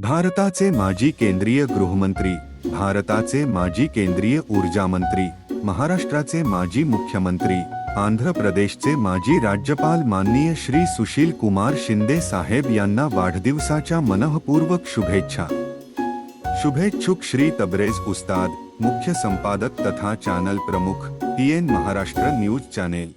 भारताचे माजी केंद्रीय गृहमंत्री भारताचे माजी केंद्रीय ऊर्जा मंत्री महाराष्ट्राचे माजी मुख्यमंत्री आंध्र प्रदेशचे माजी राज्यपाल माननीय श्री सुशील कुमार शिंदे साहेब यांना वाढदिवसाच्या मनःपूर्वक शुभेच्छा. शुभेच्छुक श्री तबरेज उस्ताद मुख्य संपादक तथा चॅनल प्रमुख P N Maharashtra news channel.